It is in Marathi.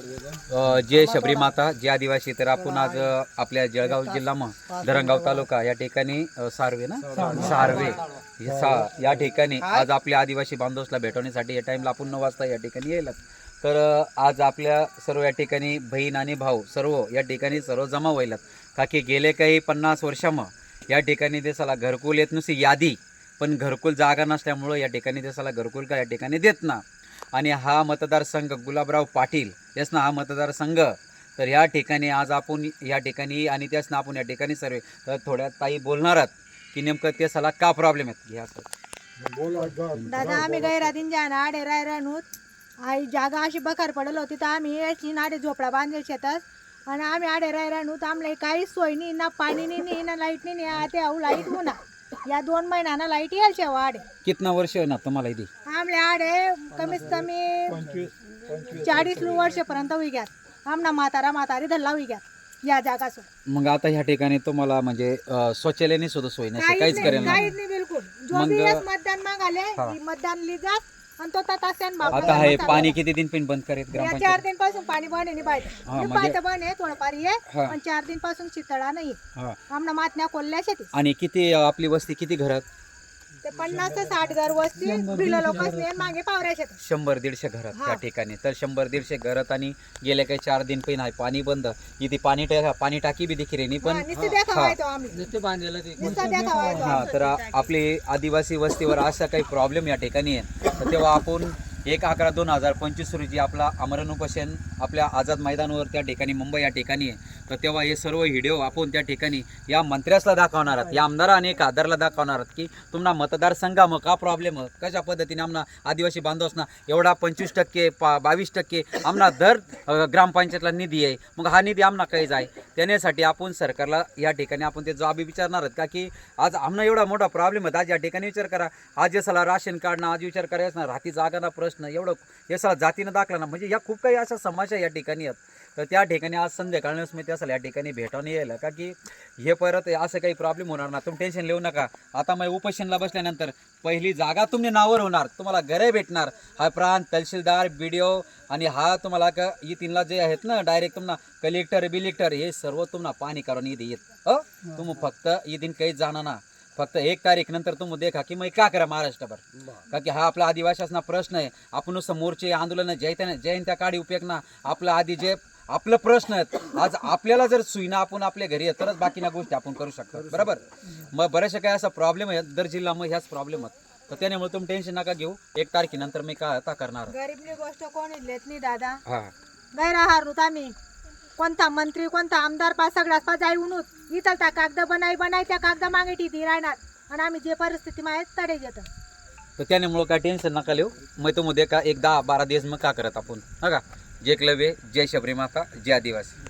अ, जे शबरी माता जे आदिवासी तर आपण आज आपल्या जळगाव जिल्हा म धरणगाव तालुका या ठिकाणी सार्वे ना? सार्वे. हे या ठिकाणी आज आपल्या आदिवासी बांधवसला भेटवण्यासाठी या टाइमला आपण नऊ वाजता या ठिकाणी यायला तर आज आपल्या सर्व या ठिकाणी बहीण आणि भाऊ सर्व या ठिकाणी सर्व जमा व्हायलात. का की गेले काही पन्नास वर्षाम या ठिकाणी देशाला घरकुल येत नुसती यादी. पण घरकुल जागा नसल्यामुळं या ठिकाणी देशाला घरकुल का या ठिकाणी देत ना. आणि हा मतदारसंघ गुलाबराव पाटील यास ना हा मतदारसंघ. तर या ठिकाणी आज आपण या ठिकाणी आणि त्याच ना आपण या ठिकाणी सर्व तर थोड्या ताई बोलणार आहात की नेमकं ते सला का प्रॉब्लेम आहेत? घ्या सर. दादा आम्ही गैरादीन जाण आडे राय राहणूत आई जागा अशी बकार पडल होती तर आम्ही याची आडे झोपडा बांधेल शेतात. आणि आम्ही आडे राय राहणूत आमला काहीच सोय नाही ना पाणी नाही नाही ना लाइट नाही नाही ते अहो लाइट उन्हा या दोन महिन्याना लाइट येईल शेवा आडे. कितना वर्ष ना तुम्हाला इथे? आमले आडे कमीत कमी चाळीस वर्षपर्यंत विग्यात आमना म्हातारा म्हातारी धल्ला विग्यात या जागासून. मग आता ह्या ठिकाणी तुम्हाला म्हणजे अ, शौचालयाने सुद्धा सोय नसते काहीच काहीच नाही करेल काहीच नाही बिलकुल. जो मग- बी येस मतदान मागाले हा. ही मतदान आणि तो आता हे पाणी किती दिन पिन बंद करेल या ग्रामपंचायत? चार दिनपासून पाणी बन आहे हा, पाहिजे म्हणजे- पाहिजे बन आहे थोडंफार ये हा. पण चार दिनपासून चितळा नाही. हा. आमना मातण्या कोल्ह्या शेती. आणि किती अ, आपली वस्ती किती घरात? ते पन्नास ते साठ घर वस्ती बिल लोक मागे पावऱ्या शेतात. शंभर दीडशे घरात. त्या ठिकाणी. तर शंभर दीडशे घरात आणि गेले काही चार दिन पण आहे पाणी बंद. इथे पाणी टा- पाणी टाकी बी देखील नाही पण नुसते देखावा आहे तो आम्ही. नुसता देखावा आहे तो हा. तर आपली आदिवासी वस्तीवर असा काही प्रॉब्लेम या ठिकाणी आहे. तर तेव्हा आपण एक अकरा दोन हजार पंचवीस रोजी आपला आमरण उपोषण आपल्या आझाद मैदानावर त्या ठिकाणी मुंबई या ठिकाणी आहे. तर तेव्हा हे सर्व व्हिडिओ आपण त्या ठिकाणी या मंत्र्यासला दाखवणार आहात. या आमदार आणि खासदारला दाखवणार आहात की तुम्हाला मतदारसंघामं का प्रॉब्लेम कशा पद्धतीने आमना आदिवासी बांधवसना एवढा पंचवीस टक्के पा बावीस टक्के आमना दर ग्रामपंचायतला निधी आहे. मग हा निधी आमना काही जाय त्याण्यासाठी आपण सरकारला या ठिकाणी आपण ते जबाबी विचारणार आहोत का की आज आमना एवढा मोठा प्रॉब्लेम आहे आज या ठिकाणी विचार करा. आज जे राशन कार्ड ना आज विचार करायचं ना राहती जागाना प्रश्न एवढं हे सगळं जातीनं दाखला ना. म्हणजे या खूप काही अशा समस्या या ठिकाणी आहेत. तर त्या ठिकाणी आज संध्याकाळीच मी त्यासाठी या ठिकाणी भेटावून यायला. का की हे परत असं काही प्रॉब्लेम होणार ना तुम्ही टेन्शन लिहू नका. आता मग उपोषणला बसल्यानंतर पहिली जागा तुमच्या नावावर होणार. तुम्हाला घरे भेटणार. हा प्रांत तहसीलदार बी डी ओ आणि हा तुम्हाला का ही तीनला जे आहेत ना डायरेक्ट तुम्हाला कलेक्टर बिलेक्टर हे सर्व तुम्हाला पाणी करून इथे येत. अ? तुम्ही फक्त e इथून काही जाणार ना. फक्त एक तारीख नंतर तुम्ही देखा की मग का करा महाराष्ट्रभर? का की हा आपला आदिवासीना प्रश्न आहे. आपण नुसतं मोर्चे आंदोलन जयत्या जयंत्या काढी उपयोग ना. आपला आधी जे आपलं प्रश्न आहेत. आज आपल्याला जर सुईना आपण आपल्या घरी आहे तरच बाकीना गोष्टी आपण करू शकतो. बरोबर? मग बऱ्याचशा काय असा प्रॉब्लेम आहे दर जिल्हा मग ह्याच प्रॉब्लेम आहेत. तर त्यामुळे तुम्ही टेन्शन नका घेऊ. एक तारखेनंतर मी काय आता करणार. गरीबली गोष्ट कोणी लेत नाही दादा? हा. गैरा हारूत आम्ही. कोणता मंत्री कोणता आमदार पा सगळ्याच पा जाई उनूत इथं त्या कागद बनाई बनाई त्या कागद मागे ती राहणार. आणि आम्ही जे परिस्थिती माहीत तडे येतं तर त्यामुळे काय टेन्शन नका लिहू. मग तो का एक दहा बारा दिवस मग का करत आपण? हा का? जे क्लब आहे जय शबरी माता जय आदिवासी.